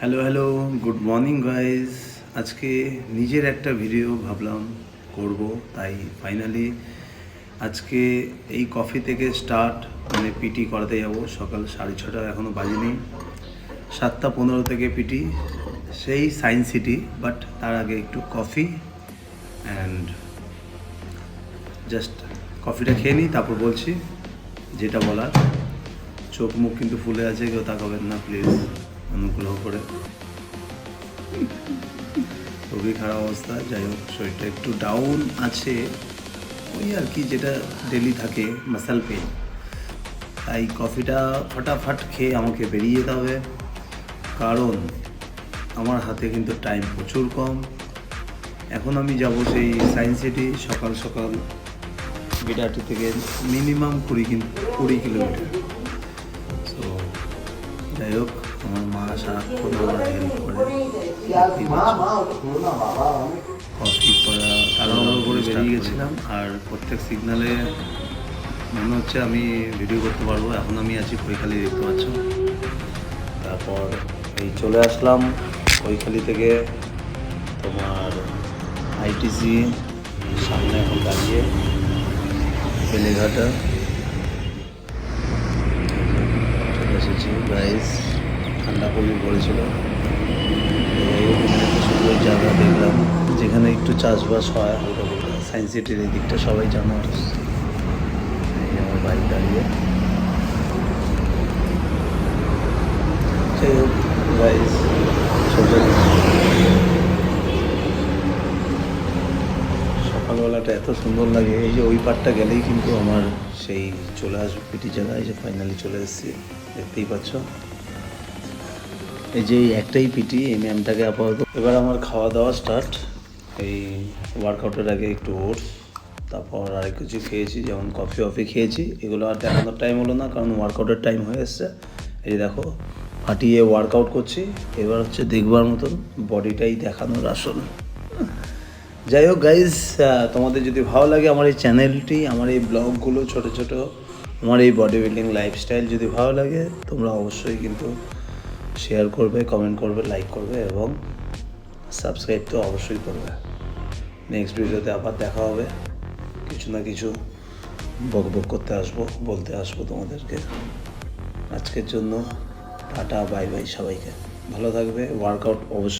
Hello hello good morning guys আজকে নিজের একটা ভিডিও ভাবলাম করব, তাই ফাইনালি আজকে এই কফি থেকে স্টার্ট মানে পিটি করাতে যাব। সকাল সাড়ে ছটা এখনও বাজেনি সাতটা পনেরো থেকে পিটি সেই সায়েন্স সিটি বাট তার আগে একটু কফি অ্যান্ড জাস্ট কফিটা খেয়ে নিই, তারপর বলছি যেটা বলার। চোখ মুখ কিন্তু ফুলে আছে, কেউ তাকাবেন না প্লিজ অনুগ্রহ করে। খুবই খারাপ অবস্থা, যাই হোক, শরীরটা একটু ডাউন আছে। ওই আর কি, যেটা ডেলি থাকে মাসাল পেন তাই কফিটা ফটাফট খেয়ে আমাকে বেরিয়ে যেতে হবে। কারণ আমার হাতে কিন্তু টাইম প্রচুর কম। এখন আমি যাব সেই সায়েন্স সিটি সকাল সকাল বিরাটি থেকে মিনিমাম কুড়ি কুড়ি কিলোমিটার। তো যাই হোক আমার মা সারাক্ষণ আমার হেল্প করে। কফি করা তাড়াহুড়ো করে বেরিয়ে গেছিলাম। আর প্রত্যেক সিগনালে মনে হচ্ছে আমি ভিডিও করতে পারব। এখন আমি আছি কৈখালি দেখতে পাচ্ছ। তারপর এই চলে আসলাম কৈখালি থেকে তোমার আইটিসি সামনে এখন দাঁড়িয়ে বেলেঘাটা। চলে এসেছি গাইস ঠান্ডা খুবই পড়েছিল। সুন্দর জায়গা দেখলাম, যেখানে একটু চাষবাস হয়। হালকা সায়েন্স সিটির এই দিকটা সবাই জানো। আমার বাইক দাঁড়িয়ে। যাই হোক সকালবেলাটা এত সুন্দর লাগে। এই যে ওই পারটা গেলেই কিন্তু আমার সেই চলে আসবে পিটি জায়গায় যে ফাইনালি চলে এসেছি। দেখতেই পাচ্ছ। এই যে একটাই পিটি এই ম্যামটাকে আপাতত। এবার আমার খাওয়া দাওয়া স্টার্ট এই ওয়ার্কআউটের আগে একটু ওটস তারপর আর কিছু খেয়েছি, যেমন কফি অফি খেয়েছি। এগুলো আর দেখানোর টাইম হলো না, কারণ ওয়ার্কআউটের টাইম হয়ে এসছে। এই যে দেখো, ফাটিয়ে ওয়ার্কআউট করছি। এবার হচ্ছে দেখবার মতন বডিটাই দেখানোর আসল যাই হোক গাইজ তোমাদের যদি ভালো লাগে আমার এই চ্যানেলটি আমার এই ব্লগগুলো ছোট ছোট, আমার এই বডি বিল্ডিং লাইফস্টাইল যদি ভালো লাগে, তোমরা অবশ্যই কিন্তু শেয়ার করবে কমেন্ট করবে লাইক করবে এবং সাবস্ক্রাইব তো অবশ্যই করবে। নেক্সট ভিডিওতে আবার দেখা হবে। কিছু না কিছু বক বক করতে আসব, বলতে আসব তোমাদেরকে। আজকের জন্য টাটা বাই বাই সবাইকে। ভালো থাকবে ওয়ার্কআউট অবশ্যই